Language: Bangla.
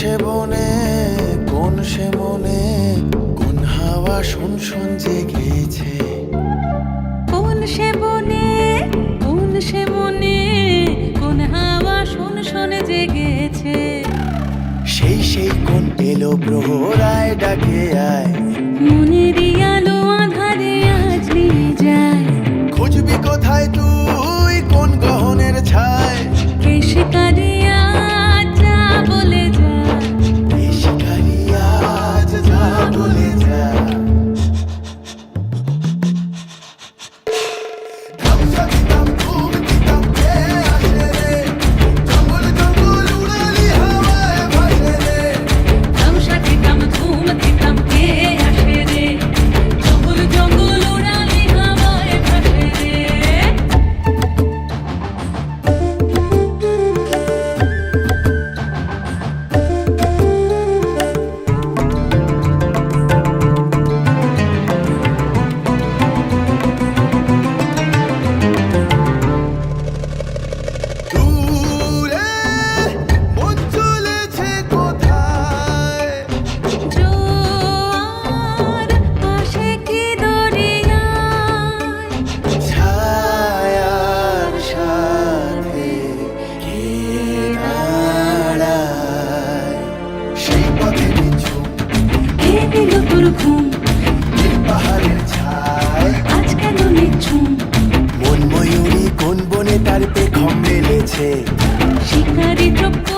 সে বনে কোন সে মনে কোন হাওয়া শুন শুন জেগেছে। কোন সে বনে কোন সে মনে কোন হাওয়া শুন শুন জেগেছে। সেই সেই কোন এলো প্রহরায় ডাকে আয়। কে দিল তোর ঘুম। পাহাড়ের ছায়। আজ কেন নিচ্ছুম মন ময়ূরী কোন বনে তার পেখম মেলেছে? শিকারি দ্রব্য